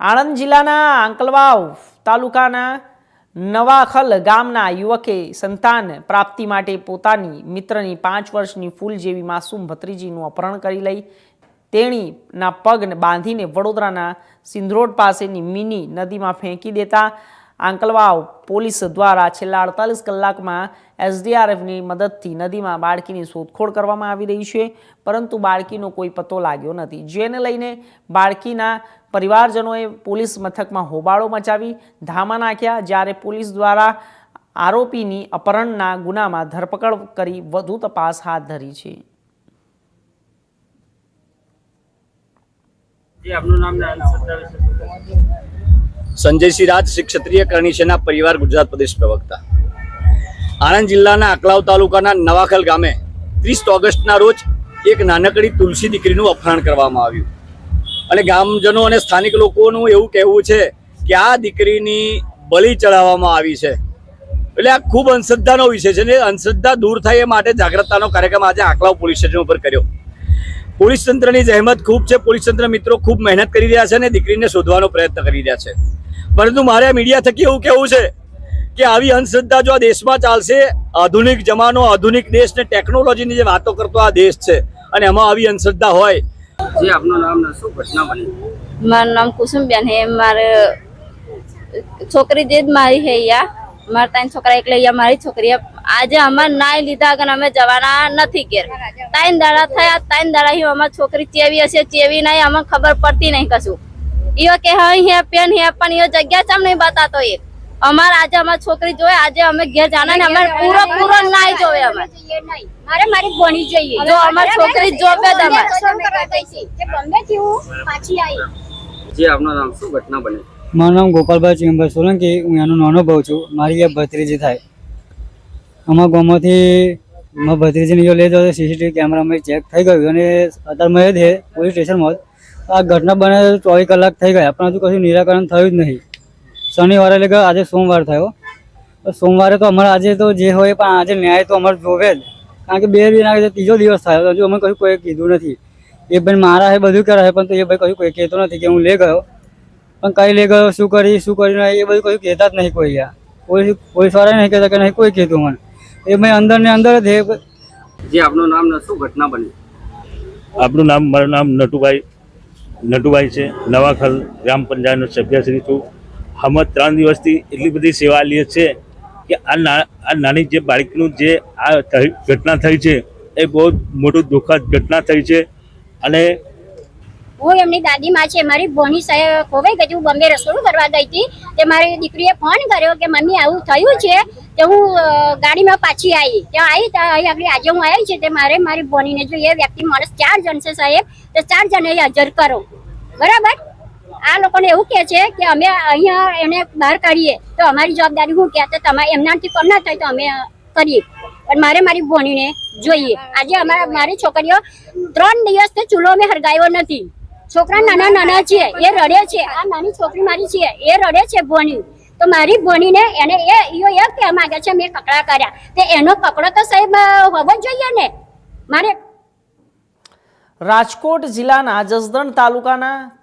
આણંદ જિલ્લાના આંકલવાવ તાલુકાના નવાખલ ગામના યુવકે સંતાન પ્રાપ્તિ માટે પોતાની મિત્રની પાંચ વર્ષની ફૂલ જેવી માસૂમ ભત્રીજીનું અપહરણ કરી લઈ, તેણીના પગને બાંધીને વડોદરાના સિંધરોડ પાસેની મિની નદીમાં ફેંકી દેતા આંકલવાવ પોલીસ દ્વારા છેલ્લા અડતાલીસ કલાકમાં એસડીઆરએફની મદદથી નદીમાં બાળકીની શોધખોળ કરવામાં આવી રહી છે, પરંતુ બાળકીનો કોઈ પતો લાગ્યો નથી. જેને લઈને બાળકીના પરિવારજનોએ પોલીસ મથકમાં હોબાળો મચાવી ધામા નાખ્યા, જ્યારે પોલીસ દ્વારા આરોપીની અપહરણના ગુનામાં ધરપકડ કરી વધુ તપાસ હાથ ધરી છે. આપનું નામ ને? સંજયસિંહ રાજ શ્રી ક્ષત્રિય કરણી સેના પરિવાર ગુજરાત પ્રદેશ પ્રવક્તા. આણંદ જિલ્લાના આકલાવ તાલુકાના નવાખલ ગામે ત્રીસ ઓગસ્ટના રોજ એક નાનકડી તુલસી દીકરીનું અપહરણ કરવામાં આવ્યું. અને ગામજનો અને સ્થાનિક લોકોનું એવું કહેવું છે કે આ દીકરીની બળી ચડાવવામાં આવી છે. એટલે આ ખૂબ અંધશ્રદ્ધાનો વિષય છે અને અંધશ્રદ્ધા દૂર થાય એ માટે જાગૃતતાનો કાર્યક્રમ આજે આકલાવ પોલીસ સ્ટેશન ઉપર કર્યો. પોલીસ તંત્રની જહેમત ખૂબ છે. પોલીસ તંત્ર મિત્રો ખૂબ મહેનત કરી રહ્યા છે અને દીકરીને શોધવાનો પ્રયત્ન કરી રહ્યા છે. પરંતુ મારે આ મીડિયા થકી એવું કહેવું છે કે આવી અંધશ્રદ્ધા જો આ દેશમાં ચાલશે આધુનિક જમાનો આધુનિક દેશ ને ટેકનોલોજીની જે વાતો કરતો આ દેશ છે અને એમાં આવી અંધશ્રદ્ધા હોય. જે આપનું નામ શું ઘટના બની? મારું નામ કુસુમબેન હે મારે છોકરી જે જ મારી હે યા. મારા ત્રણ છોકરા એટલે યા મારી છોકરી. આજે અમાર ના લીધા આગળ અમે જવાના નથી ઘેર. ત્રણ દાડા થયા ત્રણ દાડા હી અમાર છોકરી ચેવી હશે ચેવી નહીં અમને ખબર પડતી નહીં કશું. ઈઓ કે હા હે પેન હે પણ ઈઓ જગ્યા ચમ નહીં બતાતો એ? અમાર આજે અમાર છોકરી જોવે આજે અમે ઘેર જાના ને અમાર પૂરો પૂરો ના જોવે અમાર. મારે મારી ભણી જોઈએ. જો અમાર છોકરી જોવે જ અમાર બોમ્બે થી પાછી આવી જી આપનું નામ શું? ઘટના બની. મારું નામ ગોપાલભાઈ ચિંગભાઈ સોલંકી હું એનો નાનો ભાવ છું. મારી ભત્રીજી થાય. અમારા ગામમાંથી મારા ભત્રીજીને જો લઈ જતો સીસીટીવી કેમેરામાં ચેક થઈ ગયું અને અત્યારમાં એ છે પોલીસ સ્ટેશનમાં આ ઘટના બને ચોવીસ કલાક થઈ ગયા, પણ હજુ કશું નિરાકરણ થયું જ નહીં. શનિવારે એટલે કે આજે સોમવાર થયો. સોમવારે તો અમારે આજે તો જે હોય પણ આજે ન્યાય તો અમારે જોવે જ. કારણ કે બે દિન ત્રીજો દિવસ થયો હજુ અમે કશું કોઈ કીધું નથી. એ ભાઈ મારા હે, બધું કરે પણ એ ભાઈ કશું કોઈ કહેતો નથી કે હું લઈ ગયો. પણ કઈ લઈ ગયો, શું કરી, શું કર્યું એ બધું કશું કહેતા જ નહીં કોઈ યાર. પોલીસ પોલીસવાળા નહીં કહેતા કે નહીં, કોઈ કહેતું મને. એ મેં અંદર ને અંદર જ જે જી આપનું નામ ને શું ઘટના બની? આપણું નામ મારું નામ નટુભાઈ નટુભાઈ છે. નવાખલ ગ્રામ પંચાયતનો સભ્યશ્રી છું. અમે ત્રણ દિવસથી એટલી બધી સેવા લઈએ છે કે આ ના આ નાની જે બાળકીનું જે આ ઘટના થઈ છે એ બહુ મોટું દુઃખદ ઘટના થઈ છે. અને હું એમની દાદીમાં છે, મારી ભોની સાહેબ ખોવાઈ ગઈ હું બોમ્બે રસોડું કરવા ગઈ હતી, તે મારી દીકરીએ ફોન કર્યો કે, મમ્મી, આવું થયું છે, તો હું ગાડીમાં પાછી આવી ત્યાં આવી ત્યાં અહીં આજે હું આવી છે, તે મારે, મારી ભોનીને જો એ વ્યક્તિ માણસ ચાર જણ છે સાહેબ, તો ચાર જણ હાજર કરો. બરાબર? આ લોકોને એવું કહે છે કે, અમે અહીંયા એને બહાર કાઢીએ, તો અમારી જવાબદારી શું કે, તો તમારે એમનાથી કોમ ના થાય, તો અમે કરીએ. પણ મારે મારી ભોનીને જોઈએ. આજે અમારા, મારી છોકરીઓ ત્રણ દિવસથી ચૂલો મેં હરગાયો નથી. છોકરા નાના નાના છે, એ રડે છે, આ નાની છોકરી મારી છે, એ રડે છે ભણી તો મારી ભણીને એને એ ઈઓ એ કહેવા માંગે છે, મેં કકડા કર્યા. તે એનો કકડો તો સાહેબ હોવો જોઈએ ને. મારે રાજકોટ જિલ્લાના જસદણ તાલુકાના